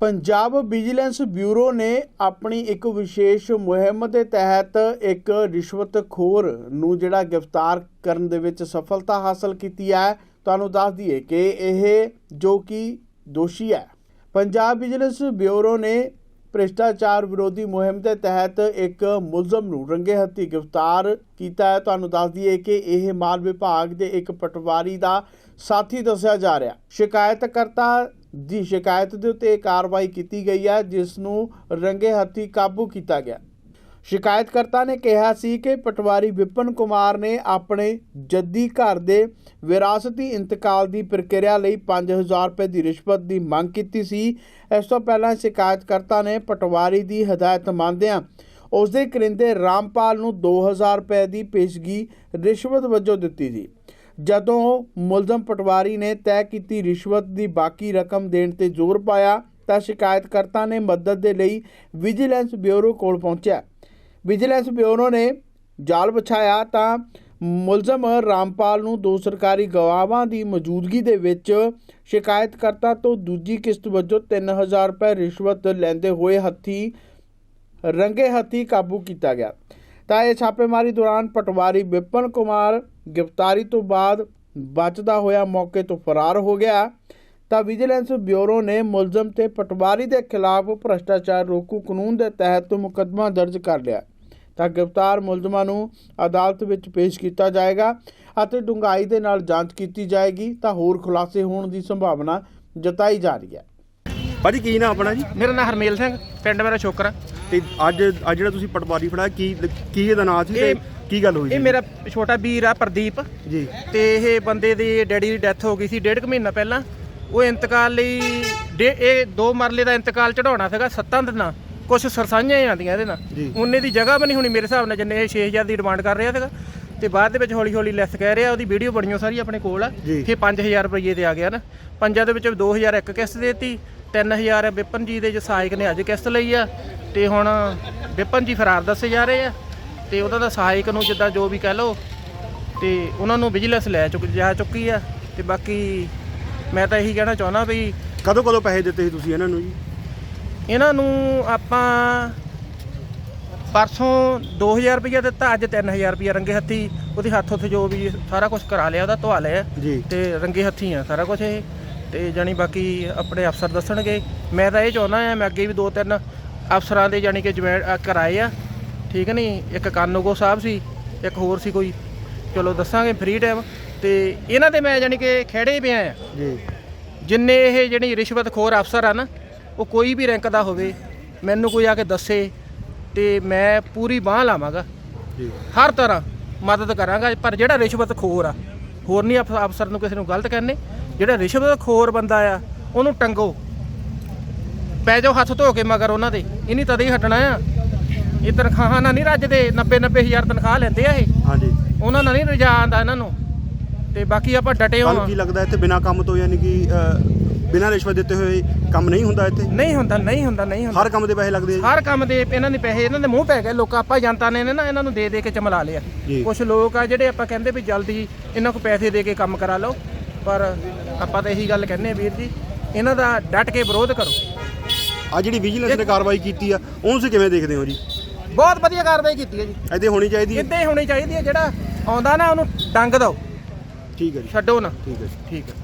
Punjab vigilance bureau ਨੇ ਆਪਣੀ ਇੱਕ ਵਿਸ਼ੇਸ਼ ਮੁਹਿੰਮ ਦੇ ਤਹਿਤ ਇੱਕ ਰਿਸ਼ਵਤਖੋਰ ਨੂੰ ਜਿਹੜਾ ਗ੍ਰਿਫਤਾਰ ਕਰਨ ਦੇ ਵਿੱਚ ਸਫਲਤਾ ਹਾਸਲ ਕੀਤੀ ਹੈ। ਤੁਹਾਨੂੰ ਦੱਸ ਦਈਏ ਕਿ ਇਹ ਜੋ ਕਿ ਦੋਸ਼ੀ ਹੈ। ਪੰਜਾਬ ਵਿਜੀਲੈਂਸ ਬਿਊਰੋ ਨੇ ਭ੍ਰਿਸ਼ਟਾਚਾਰ ਵਿਰੋਧੀ ਮੁਹਿੰਮ ਦੇ ਤਹਿਤ ਇੱਕ ਮੁਲਜ਼ਮ ਨੂੰ ਰੰਗੇ ਹੱਥੀ ਗ੍ਰਿਫਤਾਰ ਕੀਤਾ ਹੈ। ਤੁਹਾਨੂੰ ਦੱਸ ਦਈਏ ਕਿ ਇਹ ਮਾਲ ਵਿਭਾਗ ਦੇ ਇੱਕ ਪਟਵਾਰੀ ਦਾ ਸਾਥੀ ਦੱਸਿਆ ਜਾ ਰਿਹਾ। ਸ਼ਿਕਾਇਤਕਰਤਾ ਦੀ ਸ਼ਿਕਾਇਤ ਦੇ ਉੱਤੇ ਇਹ ਕਾਰਵਾਈ ਕੀਤੀ ਗਈ ਹੈ, ਜਿਸ ਨੂੰ ਰੰਗੇ ਹੱਥੀ ਕਾਬੂ ਕੀਤਾ ਗਿਆ। ਸ਼ਿਕਾਇਤਕਰਤਾ ਨੇ ਕਿਹਾ ਸੀ ਕਿ ਪਟਵਾਰੀ ਵਿਪਨ ਕੁਮਾਰ ਨੇ ਆਪਣੇ ਜੱਦੀ ਘਰ ਦੇ ਵਿਰਾਸਤੀ ਇੰਤਕਾਲ ਦੀ ਪ੍ਰਕਿਰਿਆ ਲਈ 5000 ਰੁਪਏ ਦੀ ਰਿਸ਼ਵਤ ਦੀ ਮੰਗ ਕੀਤੀ ਸੀ। ਇਸ ਤੋਂ ਪਹਿਲਾਂ ਸ਼ਿਕਾਇਤਕਰਤਾ ਨੇ ਪਟਵਾਰੀ ਦੀ ਹਦਾਇਤ ਮੰਨਦਿਆਂ ਉਸ ਦੇ ਕਰਿੰਦੇ ਰਾਮਪਾਲ ਨੂੰ 2000 ਰੁਪਏ ਦੀ ਪੇਸ਼ਗੀ ਰਿਸ਼ਵਤ ਵਜੋਂ ਦਿੱਤੀ ਸੀ। ਜਦੋਂ ਮੁਲਜ਼ਮ ਪਟਵਾਰੀ ਨੇ ਤੈਅ ਕੀਤੀ ਰਿਸ਼ਵਤ ਦੀ ਬਾਕੀ ਰਕਮ ਦੇਣ ਤੇ ਜ਼ੋਰ ਪਾਇਆ ਤਾਂ ਸ਼ਿਕਾਇਤਕਰਤਾ ਨੇ ਮਦਦ ਦੇ ਲਈ ਵਿਜੀਲੈਂਸ ਬਿਊਰੋ ਕੋਲ ਪਹੁੰਚਿਆ। ਵਿਜੀਲੈਂਸ ਬਿਊਰੋ ਨੇ ਜਾਲ ਵਿਛਾਇਆ ਤਾਂ ਮੁਲਜ਼ਮ ਰਾਮਪਾਲ ਨੂੰ ਦੋ ਸਰਕਾਰੀ ਗਵਾਹਾਂ ਦੀ ਮੌਜੂਦਗੀ ਦੇ ਵਿੱਚ ਸ਼ਿਕਾਇਤਕਰਤਾ ਤੋਂ ਦੂਜੀ ਕਿਸ਼ਤ ਵਜੋਂ 3000 ਰੁਪਏ ਰਿਸ਼ਵਤ ਲੈਂਦੇ ਹੋਏ ਹੱਥੀ, ਰੰਗੇ ਹੱਥੀ ਕਾਬੂ ਕੀਤਾ ਗਿਆ। ਤਾਂ ਇਹ ਛਾਪੇਮਾਰੀ ਦੌਰਾਨ ਪਟਵਾਰੀ ਵਿਪਨ ਕੁਮਾਰ ਗ੍ਰਿਫਤਾਰੀ ਤੋਂ ਬਾਅਦ ਬਚਦਾ ਹੋਇਆ ਮੌਕੇ ਤੋਂ ਫਰਾਰ ਹੋ ਗਿਆ। ਤਾਂ ਵਿਜੀਲੈਂਸ ਬਿਊਰੋ ਨੇ ਮੁਲਜ਼ਮ ਤੇ ਪਟਵਾਰੀ ਦੇ ਖਿਲਾਫ ਭ੍ਰਸ਼ਟਾਚਾਰ ਰੋਕੂ ਕਾਨੂੰਨ ਦੇ ਤਹਿਤ ਮੁਕੱਦਮਾ ਦਰਜ ਕਰ ਲਿਆ। ਤਾਂ ਗ੍ਰਿਫਤਾਰ ਮੁਲਜ਼ਮਾਂ ਨੂੰ ਅਦਾਲਤ ਵਿੱਚ ਪੇਸ਼ ਕੀਤਾ ਜਾਏਗਾ ਅਤੇ ਡੂੰਘਾਈ ਦੇ ਨਾਲ ਜਾਂਚ ਕੀਤੀ ਜਾਏਗੀ। ਤਾਂ ਹੋਰ ਖੁਲਾਸੇ ਹੋਣ ਦੀ ਸੰਭਾਵਨਾ ਜਤਾਈ ਜਾ ਰਹੀ ਹੈ। ਭਾਜੀ ਕੀ ਨਾਮ ਆਪਣਾ ਜੀ? ਮੇਰਾ ਨਾਮ ਹਰਮੇਲ ਸਿੰਘ ਪਿੰਡ ਮੇਰਾ ਸ਼ੋਕਰ ਤੇ ਅੱਜ ਅੱਜ ਜਿਹੜਾ ਤੁਸੀਂ ਪਟਵਾਰੀ ਫੜਾਇਆ ਕੀ ਕੀ ਇਹਦਾ ਨਾਂ ਸੀ ਤੇ ਇਹ- ਕੀ ਗੱਲ ਹੋਈ ਇਹ ਸੀ? ਮੇਰਾ ਛੋਟਾ ਵੀਰ ਆ ਪ੍ਰਦੀਪ। ਜੀ। ਤੇ ਇਹ ਬੰਦੇ ਦੀ ਡੈਡੀ ਦੀ ਡੈਥ ਹੋ ਗਈ ਸੀ ਡੇਢ ਕੁ ਮਹੀਨਾ ਪਹਿਲਾਂ। ਉਹ ਇੰਤਕਾਲ ਲਈ ਡੇ- ਇਹ ਦੋ ਮਰਲੇ ਦਾ ਇੰਤਕਾਲ ਚੜਾਉਣਾ ਸੀਗਾ ਸੱਤਾਂ ਦਿਨਾਂ। ਕੁਝ ਸਰਸਾਈਆਂ ਹੀ ਆਉਂਦੀਆਂ ਇਹਦੇ ਨਾਲ। ਉਹਨੇ ਦੀ ਜਗ੍ਹਾ ਬਣੀ ਹੋਣੀ ਮੇਰੇ ਹਿਸਾਬ ਨਾਲ ਜਿੰਨੇ ਇਹ 6000 ਦੀ ਡਿਮਾਂਡ ਕਰ ਰਿਹਾ ਸੀਗਾ। ਤੇ ਬਾਅਦ ਦੇ ਵਿੱਚ ਹੌਲੀ ਹੌਲੀ ਲੈਸ ਕਹਿ ਰਿਹਾ ਉਹਦੀ ਵੀਡੀਓ ਬਣੀਓ ਸਾਰੀ ਆਪਣੇ ਕੋਲ ਆ। ਜੀ। ਫਿਰ 5000 ਰੁਪਏ ਤੇ ਆ ਗਿਆ ਨਾ ਪੰਜਾਂ ਦੇ ਵਿੱਚ 2000 ਇੱਕ ਕਿਸ਼ਤ ਦੇਤੀ 3000 ਵਿਪਨ ਜੀ ਦੇ ਜੋ ਸਹਾਇਕ ਨੇ ਅੱਜ ਕਿਸ਼ਤ ਲਈ ਆ। ਤੇ ਹੁਣ ਵਿਪਨ ਜੀ ਫਰਾਰ ਦੱਸੇ ਜਾ ਰਹੇ ਆ ਤੇ ਉਹਦਾ ਦਾ ਸਹਾਇਕ ਨੂੰ ਜਿੱਦਾਂ ਜੋ ਵੀ ਕਹਿ ਲਓ ਤੇ ਉਹਨਾਂ ਨੂੰ ਵਿਜੀਲੈਂਸ ਲੈ ਚੁੱਕ ਜਾ ਚੁੱਕੀ ਆ ਤੇ ਬਾਕੀ ਮੈਂ ਤਾਂ ਇਹੀ ਕਹਿਣਾ ਚਾਹੁੰਦਾ ਵੀ ਕਦੋਂ ਕਦੋਂ ਪੈਸੇ ਦਿੱਤੇ ਸੀ ਤੁਸੀਂ ਇਹਨਾਂ ਨੂੰ ਜੀ? ਇਹਨਾਂ ਨੂੰ ਆਪਾਂ ਪਰਸੋਂ 2000 ਰੁਪਇਆ ਦਿੱਤਾ ਅੱਜ 3000 ਰੁਪਇਆ ਰੰਗੇ ਹੱਥੀ ਉਹਦੇ ਹੱਥ ਉੱਥੇ ਜੋ ਵੀ ਸਾਰਾ ਕੁਝ ਕਰਾ ਲਿਆ ਉਹਦਾ ਧਵਾ ਲਿਆ ਜੀ। ਤੇ ਰੰਗੇ ਹੱਥੀ ਆ ਸਾਰਾ ਕੁਝ ਇਹ। ਤੇ ਜਾਣੀ ਬਾਕੀ ਆਪਣੇ ਅਫਸਰ ਦੱਸਣਗੇ। ਮੈਂ ਤਾਂ ਇਹ ਚਾਹੁੰਦਾ ਆ ਮੈਂ ਅੱਗੇ ਵੀ ਦੋ ਤਿੰਨ ਅਫਸਰਾਂ ਦੇ ਜਾਣੀ ਕਿ ਅ, ਕਰਾਏ ਆ। ਠੀਕ ਨਹੀਂ? ਇੱਕ ਕਾਨੂੰਗੋ ਸਾਹਿਬ ਸੀ ਇੱਕ ਹੋਰ ਸੀ ਕੋਈ। ਚਲੋ ਦੱਸਾਂਗੇ ਫ੍ਰੀ ਟਾਈਮ ਤੇ ਇਹਨਾਂ ਤੇ ਮੈਂ ਜਾਣੀ ਕਿ ਖੇੜੇ ਪਿਆ ਆ। ਜੀ। ਜਿੰਨੇ ਇਹ ਜਿਹੜੀ ਰਿਸ਼ਵਤਖੋਰ ਅਫਸਰ ਆ ਨਾ ਉਹ ਕੋਈ ਵੀ ਰੈਂਕ ਦਾ ਹੋਵੇ ਮੈਨੂੰ ਕੋਈ ਆ ਕੇ ਦੱਸੇ ਤੇ ਮੈਂ ਪੂਰੀ ਬਾਹ ਲਾਵਾਂਗਾ। ਜੀ। ਹਰ ਤਰ੍ਹਾਂ ਮਦਦ ਕਰਾਂਗਾ ਪਰ ਜਿਹੜਾ ਰਿਸ਼ਵਤਖੋਰ ਆ ਹੋਰ ਨਹੀਂ ਅਫ- ਅਫਸਰ ਨੂੰ ਕਿਸੇ ਨੂੰ ਗਲਤ ਕਹਿੰਦੇ। ਜਿਹੜਾ ਰਿਸ਼ਵਤਖੋਰ ਬੰਦਾ ਆ ਉਹਨੂੰ ਟੰਗੋ। ਪੈ ਜਾਓ ਹੱਥ ਧੋ ਕੇ ਮਗਰ ਉਹਨਾਂ ਦੇ। ਇਨੀ ਤਦੇ ਹੀ ਹਟਣਾ ਆ। ਇਹ ਤਨਖਾਹਾਂ ਨਾਲ ਨਹੀਂ ਰੱਜਦੇ 90 90 ਹਜ਼ਾਰ ਤਨਖਾਹ ਲੈਂਦੇ ਆ ਇਹ। ਹਾਂਜੀ। ਉਹਨਾਂ ਨਾਲ ਨਹੀਂ ਰਜਾ ਆਂਦਾ ਇਹਨਾਂ ਨੂੰ। ਤੇ ਬਾਕੀ ਆਪਾਂ ਡਟੇ ਤੁਹਾਨੂੰ ਹਾਂ। ਕੀ ਲੱਗਦਾ ਇੱਥੇ ਬਿਨਾਂ ਕੰਮ ਤੋਂ ਯਾਨੀ ਕਿ ਅ, ਬਿਨਾਂ ਰਿਸ਼ਵਤ ਦਿੱਤੇ ਹੋਏ ਕੰਮ ਨਹੀਂ ਹੁੰਦਾ ਇੱਥੇ? ਨਹੀਂ ਹੁੰਦਾ ਨਹੀਂ ਹੁੰਦਾ ਨਹੀਂ ਹੁੰਦਾ। ਹਰ ਕੰਮ ਦੇ ਪੈਸੇ ਲੱਗਦੇ ਆ? ਹਰ ਕੰਮ ਦੇ ਇਹਨਾਂ ਦੇ ਪੈਸੇ ਇਹਨਾਂ ਦੇ ਮੂੰਹ ਪੈ ਗਏ। ਲੋਕ ਆਪਾਂ ਜਨਤਾ ਨੇ ਨਾ ਇਹਨਾਂ ਨੂੰ ਦੇ ਦੇ ਕੇ ਚਮਲਾ ਲਿਆ। ਜੀ। ਕੁਝ ਲੋਕ ਆ ਜਿਹੜੇ ਆਪਾਂ ਕਹਿੰਦੇ ਵੀ ਜਲਦੀ ਇਹਨਾਂ ਕੋ ਪੈਸੇ ਦੇ ਕੇ ਕੰਮ ਕਰਾ ਲਓ। ਪਰ ਆਪਾਂ ਤਾਂ ਇਹੀ ਗੱਲ ਕਹਿੰਦੇ ਆ ਵੀਰ ਜੀ ਇਹਨਾਂ ਦਾ ਡਟ ਕੇ ਵਿਰੋਧ ਕਰੋ। ਆਹ ਜਿਹੜੀ ਵਿਜੀਲੈਂਸ ਨੇ ਕਾਰਵਾਈ ਕੀਤੀ ਆ ਉਹਨੂੰ ਤੁਸੀਂ ਕਿਵੇਂ ਦੇਖਦੇ ਹੋ ਜੀ? ਬਹੁਤ ਵਧੀਆ ਕਾਰਵਾਈ ਕੀਤੀ ਹੈ ਜੀ। ਐਦੇ ਹੋਣੀ ਚਾਹੀਦੀ ਹੈ? ਇੱਦਾਂ ਹੀ ਹੋਣੀ ਚਾਹੀਦੀ ਹੈ ਜਿਹੜਾ ਆਉਂਦਾ ਨਾ ਉਹਨੂੰ ਡੰਗ ਦਿਓ। ਠੀਕ ਹੈ ਜੀ। ਛੱਡੋ ਨਾ। ਠੀਕ ਹੈ ਜੀ। ਠੀਕ ਹੈ।